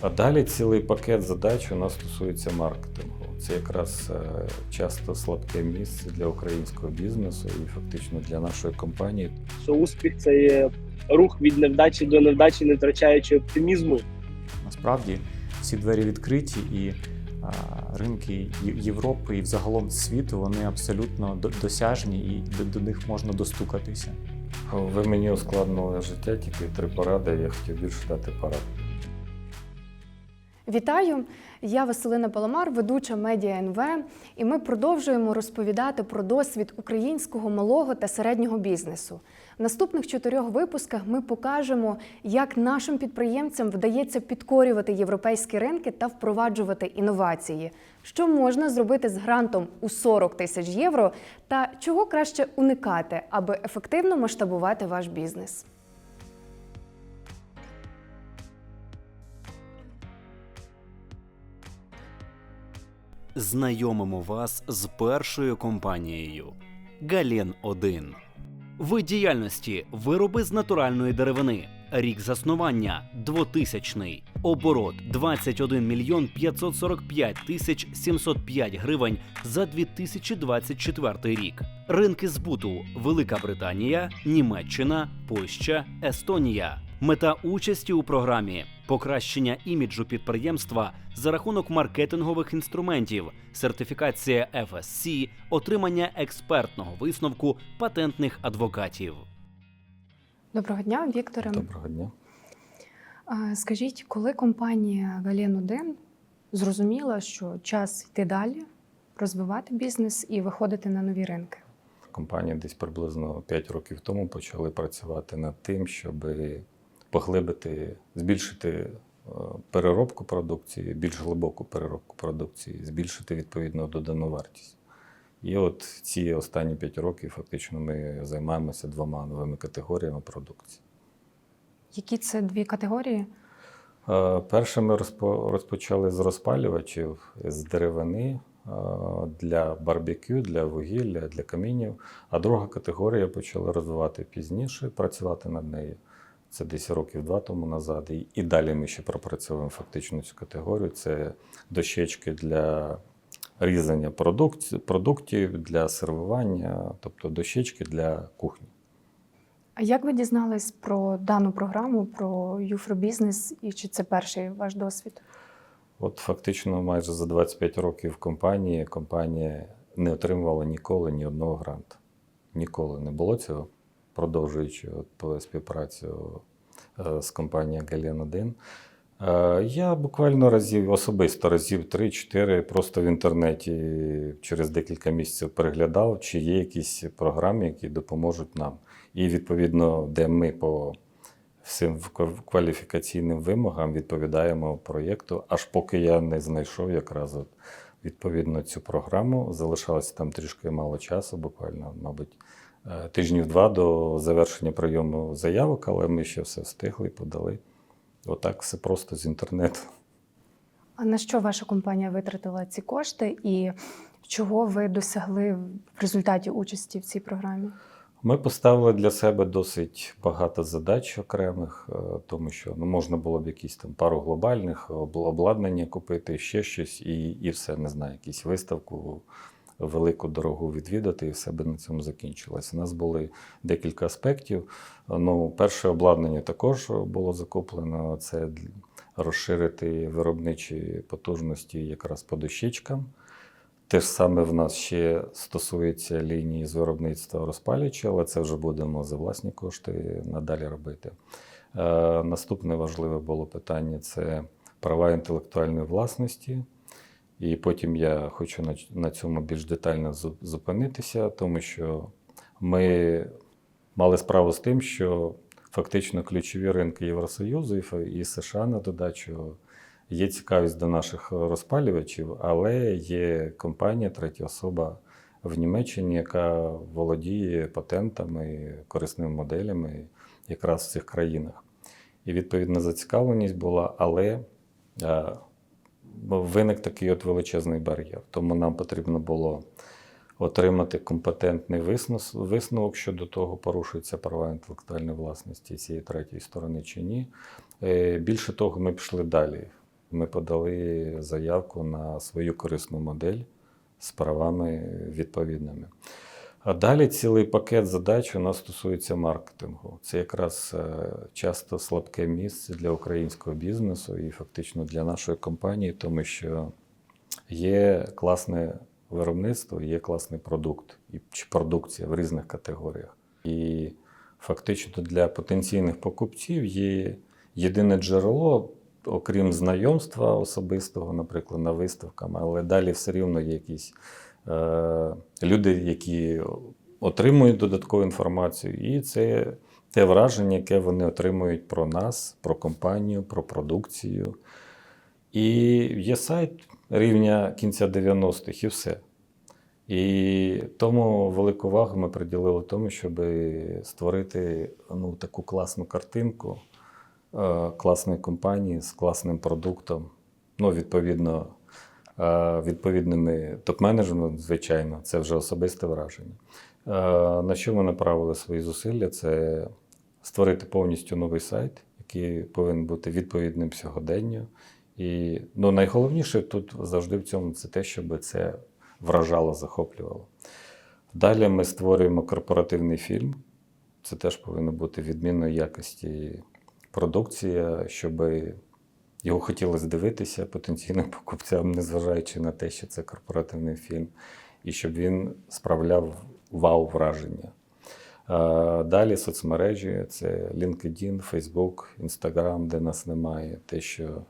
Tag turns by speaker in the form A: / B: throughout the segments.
A: А далі цілий пакет задач у нас стосується маркетингу. Це якраз е, часто слабке місце для українського бізнесу і фактично для нашої компанії.
B: що успіх це є рух від невдачі до невдачі, не втрачаючи оптимізму.
C: Насправді всі двері відкриті, і а, ринки Європи і взагалом світу вони абсолютно досяжні і до, до них можна достукатися.
A: Ви мені ускладнили життя, тільки три поради. Я хотів більше дати порад.
D: Вітаю! Я Василина Паламар, ведуча медіа НВ, і ми продовжуємо розповідати про досвід українського малого та середнього бізнесу. В наступних чотирьох випусках ми покажемо, як нашим підприємцям вдається підкорювати європейські ринки та впроваджувати інновації, що можна зробити з грантом у 40 тисяч євро, та чого краще уникати, аби ефективно масштабувати ваш бізнес.
E: Знайомимо вас з першою компанією Гален 1 Вид діяльності вироби з натуральної деревини. Рік заснування 2000 Оборот 21 мільйон 545 тисяч 705 гривень за 2024 рік. Ринки збуту Велика Британія, Німеччина, Польща, Естонія. Мета участі у програмі покращення іміджу підприємства за рахунок маркетингових інструментів, сертифікація FSC, отримання експертного висновку патентних адвокатів.
D: Доброго дня, Вікторе.
A: Доброго дня.
D: Скажіть, коли компанія Гален 1 зрозуміла, що час йти далі, розвивати бізнес і виходити на нові ринки?
A: Компанія десь приблизно 5 років тому почали працювати над тим, щоб поглибити, збільшити е, переробку продукції, більш глибоку переробку продукції, збільшити відповідно додану вартість. І от ці останні 5 років фактично ми займаємося двома новими категоріями продукції.
D: Які це дві категорії?
A: Е, Перше ми розпо- розпочали з розпалювачів з деревини е, для барбекю, для вугілля, для камінів. А друга категорія почали розвивати пізніше, працювати над нею. Це десь років два тому назад. І, і далі ми ще пропрацьовуємо фактично цю категорію. Це дощечки для різання продукт, продуктів, для сервування, тобто дощечки для кухні.
D: А як ви дізнались про дану програму, про Юфробізнес, і чи це перший ваш досвід?
A: От фактично майже за 25 років компанії компанія не отримувала ніколи ні одного гранту. Ніколи не було цього, продовжуючи от співпрацю е, з компанією Гален 1. Е, Я буквально разів, особисто разів 3-4 просто в інтернеті через декілька місяців переглядав, чи є якісь програми, які допоможуть нам. І відповідно, де ми по всім кваліфікаційним вимогам відповідаємо проєкту, аж поки я не знайшов якраз от, відповідно цю програму. Залишалося там трішки мало часу, буквально, мабуть, тижнів два до завершення прийому заявок, але ми ще все встигли і подали. Отак все просто з інтернету.
D: А на що ваша компанія витратила ці кошти, і чого ви досягли в результаті участі в цій програмі?
A: Ми поставили для себе досить багато задач окремих, е, тому що ну, можна було б якісь там пару глобальних обладнання купити, ще щось, і, і все, не знаю, якусь виставку велику дорогу відвідати, і все би на цьому закінчилося. У нас були декілька аспектів. Ну, перше обладнання також було закуплено. Це розширити виробничі потужності якраз по дощечкам. Те ж саме в нас ще стосується лінії з виробництва розпалювача, але це вже будемо за власні кошти надалі робити. Е, наступне важливе було питання це права інтелектуальної власності. І потім я хочу на, на цьому більш детально зупинитися, тому що ми мали справу з тим, що фактично ключові ринки Євросоюзу і США на додачу є цікавість до наших розпалювачів, але є компанія, третя особа в Німеччині, яка володіє патентами, корисними моделями якраз в цих країнах. І відповідна зацікавленість була, але виник такий от величезний бар'єр. Тому нам потрібно було отримати компетентний висновок щодо того, порушуються права інтелектуальної власності цієї третьої сторони чи ні. Е, Більше того, ми пішли далі. Ми подали заявку на свою корисну модель з правами відповідними. А далі цілий пакет задач у нас стосується маркетингу. Це якраз е, часто слабке місце для українського бізнесу і фактично для нашої компанії, тому що є класне виробництво, є класний продукт чи продукція в різних категоріях. І фактично для потенційних покупців є єдине джерело, окрім знайомства особистого, наприклад, на виставках, але далі все рівно є якісь люди, які отримують додаткову інформацію, і це те враження, яке вони отримують про нас, про компанію, про продукцію. І є сайт рівня кінця 90-х, і все. І тому велику увагу ми приділили тому, щоб створити ну, таку класну картинку е, класної компанії з класним продуктом. Ну, відповідно, е, відповідними топ-менеджерами, звичайно, це вже особисте враження. Е, На що ми направили свої зусилля? Це створити повністю новий сайт, який повинен бути відповідним сьогоденню. І ну, найголовніше тут завжди в цьому це те, щоб це вражало, захоплювало. Далі ми створюємо корпоративний фільм. Це теж повинно бути відмінної якості продукція, щоб його хотілося дивитися потенційним покупцям, незважаючи на те, що це корпоративний фільм, і щоб він справляв вау-враження. Далі соцмережі це LinkedIn, Facebook, Instagram, де нас немає. Те, що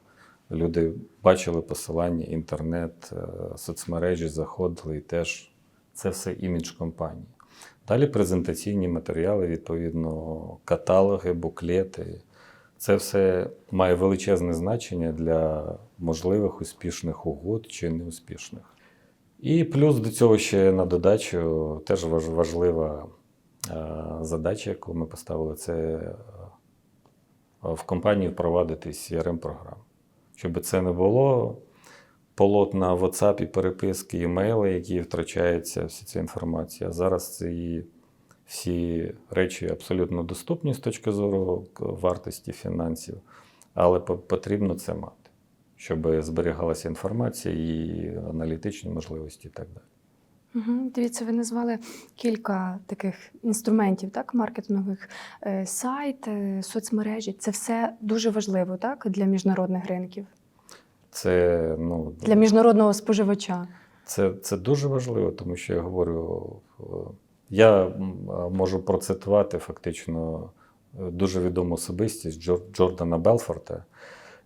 A: люди бачили посилання, інтернет, е, соцмережі, заходили і теж це все імідж компанії. Далі презентаційні матеріали, відповідно, каталоги, буклети. Це все має величезне значення для можливих успішних угод чи неуспішних. І плюс до цього ще на додачу теж важлива е, задача, яку ми поставили, це е, в компанії впровадити CRM-програму. Щоб це не було полотна WhatsApp, і переписки, імейли, які втрачаються, вся ця інформація. Зараз ці всі речі абсолютно доступні з точки зору вартості фінансів, але потрібно це мати, щоб зберігалася інформація і аналітичні можливості і так далі.
D: Угу. Дивіться, ви назвали кілька таких інструментів, так, маркетингових Е, сайт, е, соцмережі. Це все дуже важливо, так, для міжнародних ринків,
A: Це, ну,
D: для міжнародного споживача.
A: Це, це дуже важливо, тому що я говорю, е, я можу процитувати фактично е, дуже відому особистість Джордана Белфорта,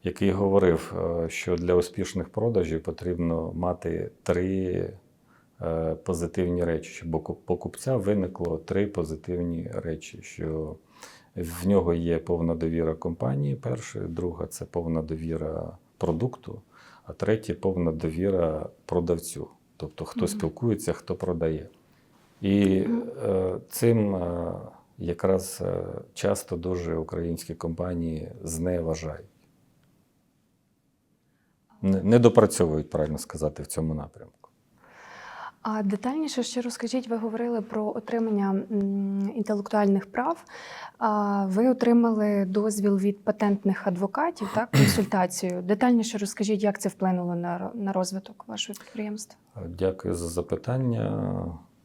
A: який говорив, е, що для успішних продажів потрібно мати три е, позитивні речі, щоб у покупця виникло три позитивні речі. що в нього є повна довіра компанії, перше, друга це повна довіра продукту, а третє повна довіра продавцю. Тобто хто
D: Мгм.
A: спілкується, хто продає. І е, цим е, якраз е, часто дуже українські компанії зневажають. Не, не допрацьовують, правильно сказати, в цьому напрямку.
D: А детальніше ще розкажіть, ви говорили про отримання інтелектуальних прав. Ви отримали дозвіл від патентних адвокатів, так, консультацію. Детальніше розкажіть, як це вплинуло на, на розвиток вашого підприємства.
A: Дякую за запитання.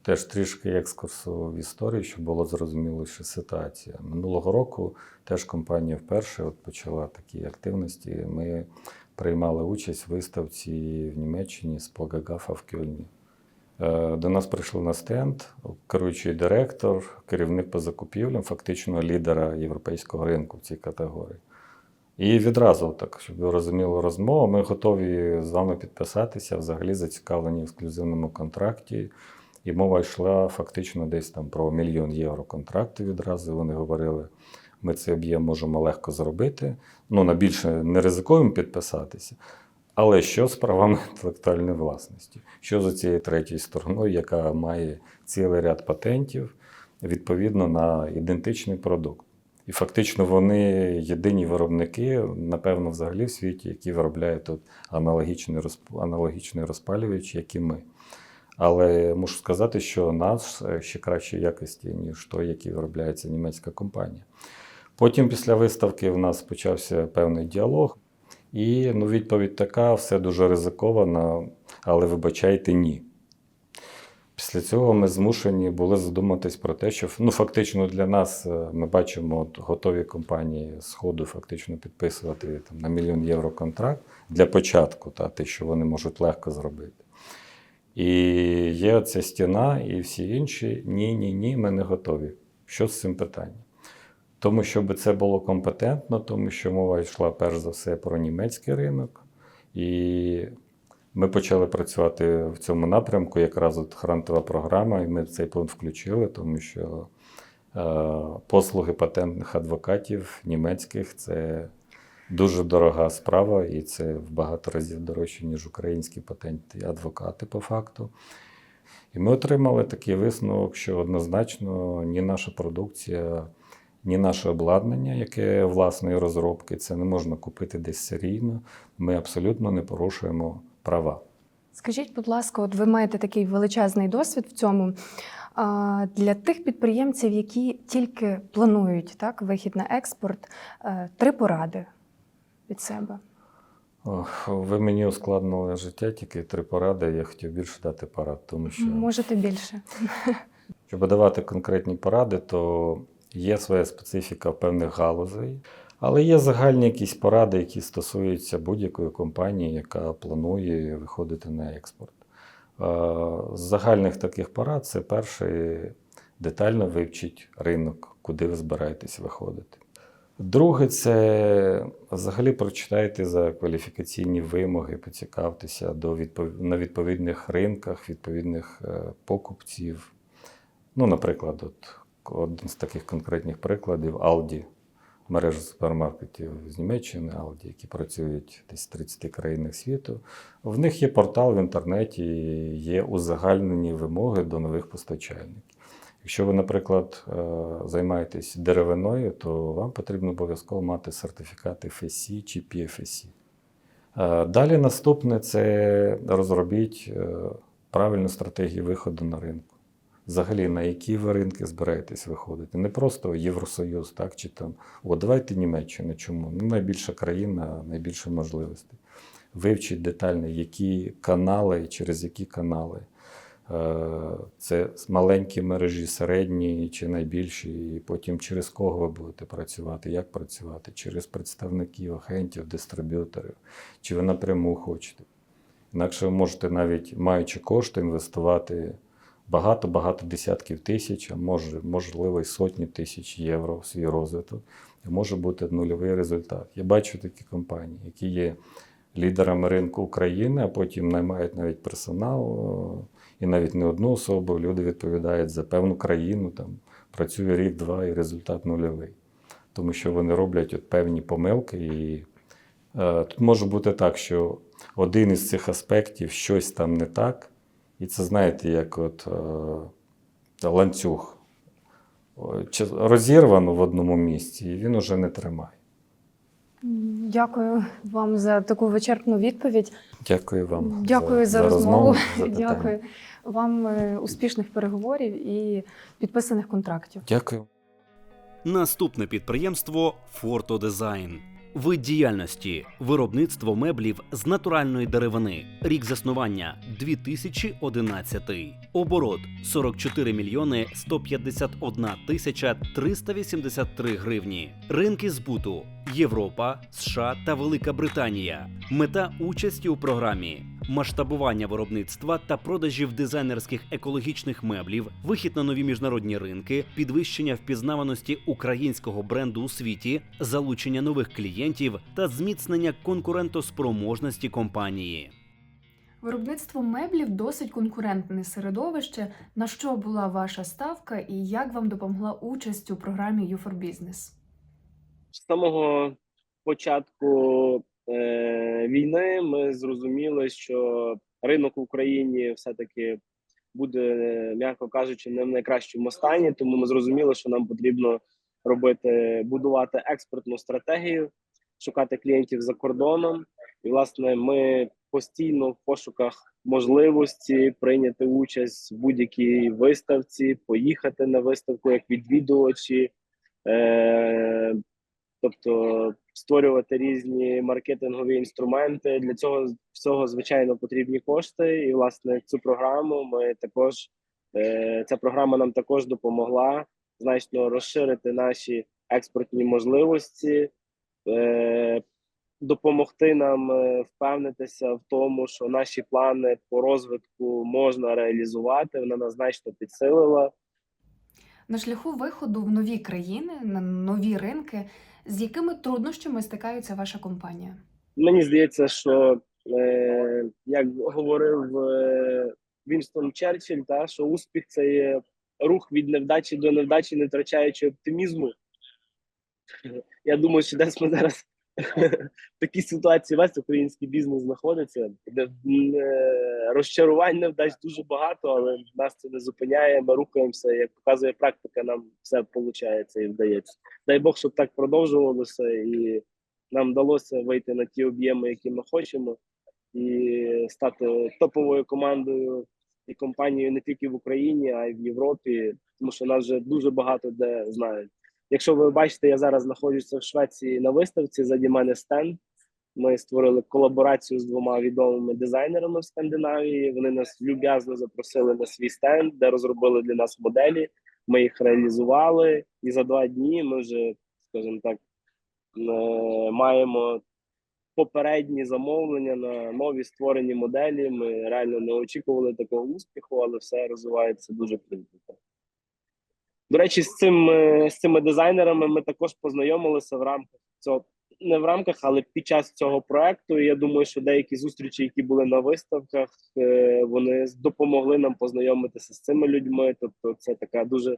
A: Теж трішки екскурсу в історію, щоб було зрозуміліше ситуація. Минулого року теж компанія вперше от почала такі активності. Ми приймали участь в виставці в Німеччині з Плагагафа в Кельні. Е, До нас прийшли на стенд, керуючий директор, керівник по закупівлям, фактично лідера європейського ринку в цій категорії. І відразу, так, щоб ви розуміли розмову, ми готові з вами підписатися, взагалі зацікавлені в ексклюзивному контракті. І мова йшла фактично десь там про мільйон євро контракту відразу. Вони говорили, ми цей об'єм можемо легко зробити. Ну, на більше не ризикуємо підписатися. Але що з правами інтелектуальної власності? Що за цією третьою стороною, яка має цілий ряд патентів відповідно на ідентичний продукт? І фактично вони єдині виробники, напевно, взагалі в світі, які виробляють тут аналогічний розпалювач, як і ми. Але мушу сказати, що наш е, ще кращої якості, ніж той, який виробляється німецька компанія. Потім, після виставки, в нас почався певний діалог. І ну, відповідь така: все дуже ризиковано, але вибачайте, ні. Після цього ми змушені були задуматись про те, що ну, фактично для нас е, ми бачимо от, готові компанії з ходу фактично підписувати там, на мільйон євро контракт для початку, та, те, що вони можуть легко зробити. І є ця стіна, і всі інші ні, ні, ні, ми не готові. Що з цим питанням? Тому щоб це було компетентно, тому що мова йшла перш за все про німецький ринок. І ми почали працювати в цьому напрямку, якраз от грантова програма, і ми цей пункт включили, тому що е, послуги патентних адвокатів німецьких це дуже дорога справа, і це в багато разів дорожче, ніж українські патентні адвокати по факту. І ми отримали такий висновок, що однозначно ні наша продукція, ні наше обладнання, яке власної розробки, це не можна купити десь серійно. Ми абсолютно не порушуємо права.
D: Скажіть, будь ласка, от ви маєте такий величезний досвід в цьому. Для тих підприємців, які тільки планують так, вихід на експорт, е, три поради від себе.
A: Ох, ви мені ускладнили життя, тільки три поради. Я хотів більше дати порад, тому що
D: Можете більше.
A: щоб давати конкретні поради, то є своя специфіка певних галузей, але є загальні якісь поради, які стосуються будь-якої компанії, яка планує виходити на експорт. Е, З загальних таких порад це перше детально вивчіть ринок, куди ви збираєтесь виходити. Друге, це взагалі прочитайте за кваліфікаційні вимоги, поцікавтеся до відпов... на відповідних ринках, відповідних е, покупців. Ну, наприклад, от один з таких конкретних прикладів Aldi, мережа супермаркетів з Німеччини, Aldi, які працюють десь в 30 країнах світу. В них є портал в інтернеті, є узагальнені вимоги до нових постачальників. Якщо ви, наприклад, е, займаєтесь деревиною, то вам потрібно обов'язково мати сертифікати FSC чи PFSC. Е, Далі наступне це розробіть е, правильну стратегію виходу на ринку. Взагалі, на які ви ринки збираєтесь виходити? Не просто Євросоюз, так, чи там, о, давайте Німеччину. Чому? Ну, найбільша країна, найбільше можливостей. Вивчіть детально, які канали, через які канали. Е, Це маленькі мережі, середні чи найбільші, і потім через кого ви будете працювати, як працювати, через представників, агентів, дистриб'юторів, чи ви напряму хочете. Інакше ви можете навіть маючи кошти, інвестувати багато-багато десятків тисяч, а може, можливо, й сотні тисяч євро в свій розвиток. І може бути нульовий результат. Я бачу такі компанії, які є лідерами ринку України, а потім наймають навіть персонал, і навіть не одну особу. Люди відповідають за певну країну, там працює рік-два, і результат нульовий. Тому що вони роблять от певні помилки. І е, тут може бути так, що один із цих аспектів щось там не так. І це, знаєте, як от е, ланцюг розірвано в одному місці, і він уже не тримає.
D: Дякую вам за таку вичерпну відповідь.
A: Дякую вам.
D: Дякую за, розмову.
A: за.
D: Дякую вам е, успішних переговорів і підписаних контрактів.
A: Дякую.
E: Наступне підприємство Фортодизайн. Вид діяльності виробництво меблів з натуральної деревини. Рік заснування 2011. Оборот 44 мільйони 151 тисяча 383 гривні. Ринки збуту Європа, США та Велика Британія. Мета участі у програмі. Масштабування виробництва та продажів дизайнерських екологічних меблів, вихід на нові міжнародні ринки, підвищення впізнаваності українського бренду у світі, залучення нових клієнтів та зміцнення конкурентоспроможності компанії.
D: Виробництво меблів досить конкурентне середовище. На що була ваша ставка і як вам допомогла участь у програмі You for Business?
B: З самого початку е, війни ми зрозуміли, що ринок в Україні все-таки буде, м'яко кажучи, не в найкращому стані. Тому ми зрозуміли, що нам потрібно робити, будувати експортну стратегію, шукати клієнтів за кордоном. І, власне, ми постійно в пошуках можливості прийняти участь в будь-якій виставці, поїхати на виставку як відвідувачі. Е, Тобто створювати різні маркетингові інструменти. Для цього всього звичайно потрібні кошти. І власне цю програму ми також е, ця програма нам також допомогла значно розширити наші експортні можливості, допомогти нам е, впевнитися в тому, що наші плани по розвитку можна реалізувати. Вона нас значно підсилила.
D: На шляху виходу в нові країни, на нові ринки, з якими труднощами стикається ваша компанія?
B: Мені здається, що е, як говорив е, Вінстон Черчилль, та що успіх це є рух від невдачі до невдачі, не втрачаючи оптимізму. Я думаю, що десь ми зараз в такій ситуації весь український бізнес знаходиться, де е, розчарувань невдач дуже багато, але нас це не зупиняє. Ми рухаємося. Як показує практика, нам все виходить і вдається. Дай Бог, щоб так продовжувалося, і нам вдалося вийти на ті об'єми, які ми хочемо, і стати топовою командою і компанією не тільки в Україні, а й в Європі, тому що нас вже дуже багато де знають. Якщо ви бачите, я зараз знаходжуся в Швеції на виставці. Заді мене стенд. Ми створили колаборацію з двома відомими дизайнерами в Скандинавії. Вони нас люб'язно запросили на свій стенд, де розробили для нас моделі. Ми їх реалізували, і за два дні ми вже, скажімо так, е, маємо попередні замовлення на нові створені моделі. Ми реально не очікували такого успіху, але все розвивається дуже круто. До речі, з цим е, з цими дизайнерами ми також познайомилися в рамках цього не в рамках, але під час цього проекту. І я думаю, що деякі зустрічі, які були на виставках, е, вони допомогли нам познайомитися з цими людьми. Тобто, це така дуже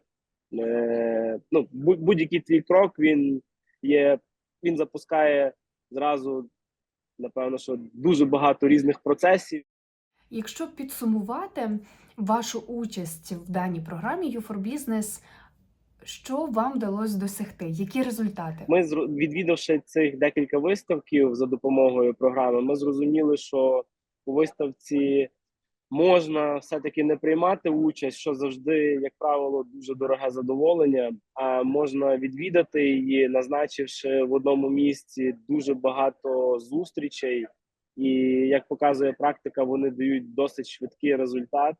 B: е, ну будь- будь-який твій крок він є. Він запускає зразу, напевно, що дуже багато різних процесів.
D: Якщо підсумувати вашу участь в даній програмі u for Business, що вам вдалося досягти? Які результати?
B: Ми відвідавши цих декілька виставків за допомогою програми, ми зрозуміли, що у виставці можна все-таки не приймати участь, що завжди, як правило, дуже дороге задоволення. А можна відвідати її, назначивши в одному місці дуже багато зустрічей. І як показує практика, вони дають досить швидкий результат.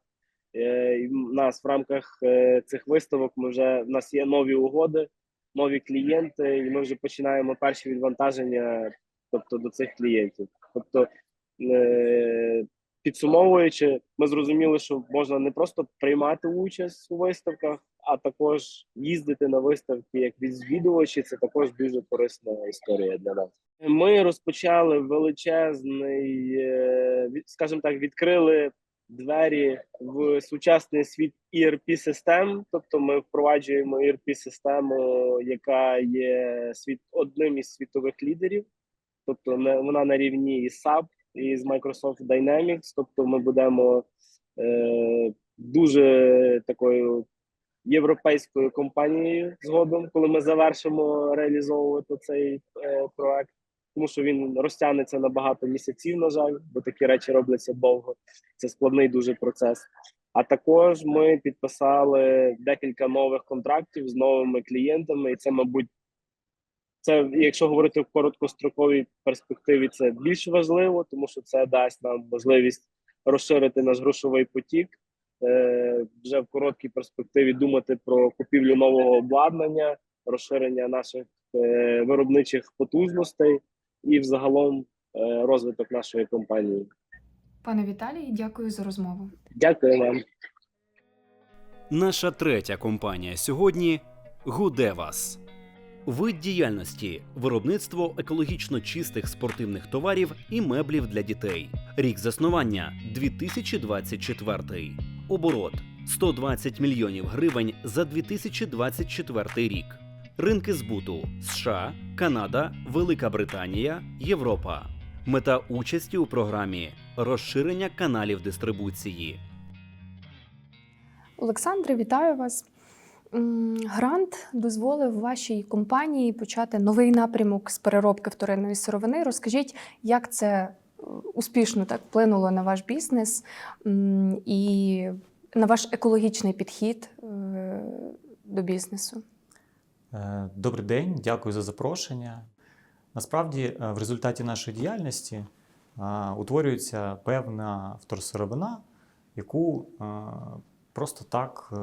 B: Е, і в нас в рамках е, цих виставок ми вже в нас є нові угоди, нові клієнти, і ми вже починаємо перші відвантаження, тобто до цих клієнтів. Тобто, е, підсумовуючи, ми зрозуміли, що можна не просто приймати участь у виставках, а також їздити на виставки як відвідувачі. Це також дуже корисна історія для нас. Ми розпочали величезний, е, скажімо так, відкрили двері в сучасний світ erp систем тобто ми впроваджуємо erp систему яка є світ одним із світових лідерів, тобто не вона на рівні із SAP і з Microsoft Dynamics. Тобто, ми будемо е, дуже такою європейською компанією згодом, коли ми завершимо реалізовувати цей е, проект. Тому що він розтягнеться на багато місяців, на жаль, бо такі речі робляться довго. Це складний дуже процес. А також ми підписали декілька нових контрактів з новими клієнтами, і це, мабуть, це, якщо говорити в короткостроковій перспективі, це більш важливо, тому що це дасть нам можливість розширити наш грошовий потік. Е, вже в короткій перспективі думати про купівлю нового обладнання, розширення наших е, виробничих потужностей і взагалом е, розвиток нашої компанії.
D: Пане Віталій, дякую за розмову.
B: Дякую вам.
E: Наша третя компанія сьогодні Гудевас. Вид діяльності виробництво екологічно чистих спортивних товарів і меблів для дітей. Рік заснування 2024. Оборот 120 мільйонів гривень за 2024 рік. Ринки збуту США, Канада, Велика Британія, Європа. Мета участі у програмі розширення каналів дистрибуції.
D: Олександре, вітаю вас. Грант дозволив вашій компанії почати новий напрямок з переробки вторинної сировини. Розкажіть, як це е, успішно так вплинуло на ваш бізнес і на ваш екологічний підхід е, до бізнесу?
C: Е, Добрий день, дякую за запрошення. Насправді, е, в результаті нашої діяльності а, утворюється певна вторсировина, яку е, просто так е,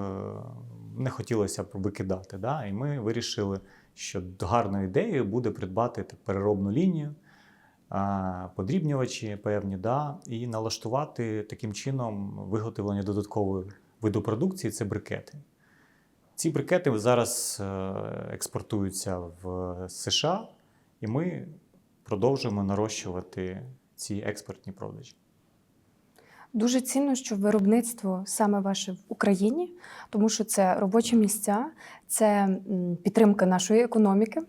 C: не хотілося б викидати. Да? І ми вирішили, що гарною ідеєю буде придбати переробну лінію, подрібнювачі певні, да? і налаштувати таким чином виготовлення додаткової виду продукції це брикети. Ці брикети зараз е, експортуються в США, і ми продовжуємо нарощувати ці експортні продажі.
D: Дуже цінно, що виробництво саме ваше в Україні, тому що це робочі місця, це підтримка нашої економіки.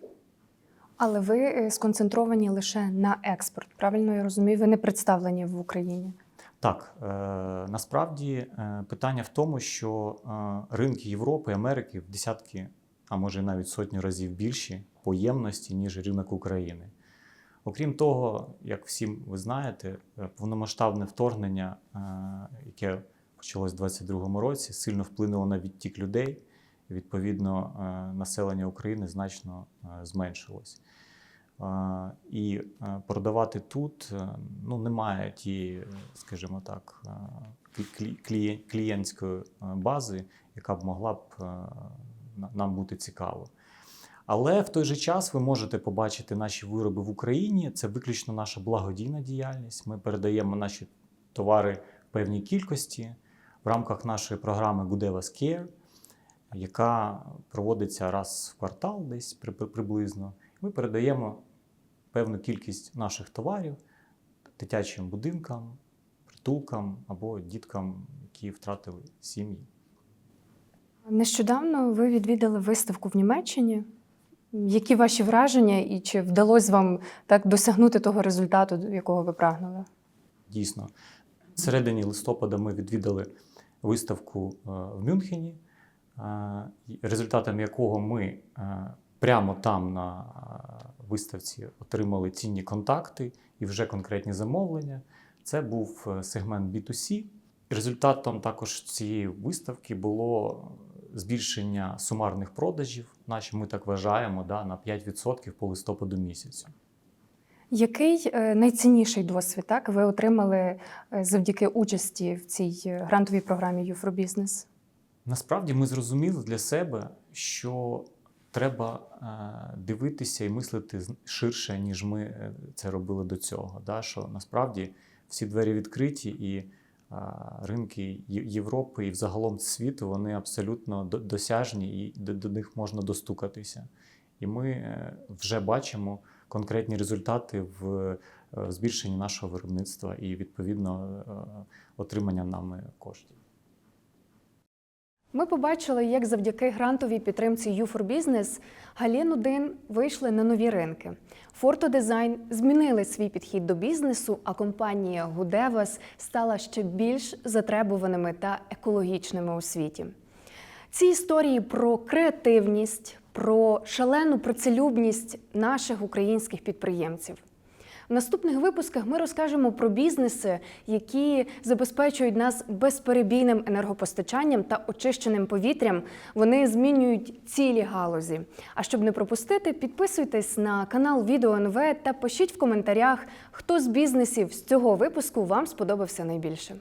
D: Але ви е, сконцентровані лише на експорт. Правильно я розумію, ви не представлені в Україні.
C: Так, е, насправді е, питання в тому, що е, ринки Європи, Америки в десятки, а може навіть сотні разів більші по ємності, ніж ринок України. Окрім того, як всім ви знаєте, е, повномасштабне вторгнення, е, яке почалось у 2022 році, сильно вплинуло на відтік людей. І, Відповідно, е, населення України значно е, зменшилось. І е, продавати тут е, ну, немає тієї, е, скажімо так, клі- клі- клієнтської бази, яка б могла б нам бути цікаво. Але в той же час ви можете побачити наші вироби в Україні. Це виключно наша благодійна діяльність. Ми передаємо наші товари в певній кількості в рамках нашої програми Gudevas Care, яка проводиться раз в квартал, десь при- при- приблизно. Ми передаємо певну кількість наших товарів дитячим будинкам, притулкам або діткам, які втратили сім'ї.
D: Нещодавно ви відвідали виставку в Німеччині. Які ваші враження, і чи вдалося вам так досягнути того результату, якого ви прагнули?
C: Дійсно, в середині листопада ми відвідали виставку е, в Мюнхені, е, результатом якого ми е, прямо там на виставці отримали цінні контакти і вже конкретні замовлення. Це був е, сегмент B2C. Результатом також цієї виставки було збільшення сумарних продажів. Наші ми так вважаємо да, на 5% по листопаду місяцю.
D: Який е, найцінніший досвід так, ви отримали е, завдяки участі в цій грантовій програмі «You for Business»?
C: Насправді ми зрозуміли для себе, що треба е, дивитися і мислити ширше, ніж ми е, це робили до цього. Да? Що насправді всі двері відкриті, і е, ринки Європи і взагалом світу вони абсолютно досяжні і до, них можна достукатися. І ми вже бачимо конкретні результати в збільшенні нашого виробництва і відповідно отримання нами коштів.
D: Ми побачили, як завдяки грантовій підтримці «You for Business» Галін 1 вийшли на нові ринки. Фортодизайн змінили свій підхід до бізнесу, а компанія Гудевас стала ще більш затребуваними та екологічними у світі. Ці історії про креативність, про шалену працелюбність наших українських підприємців. В наступних випусках ми розкажемо про бізнеси, які забезпечують нас безперебійним енергопостачанням та очищеним повітрям. Вони змінюють цілі галузі. А щоб не пропустити, підписуйтесь на канал Відео НВ та пишіть в коментарях, хто з бізнесів з цього випуску вам сподобався найбільше.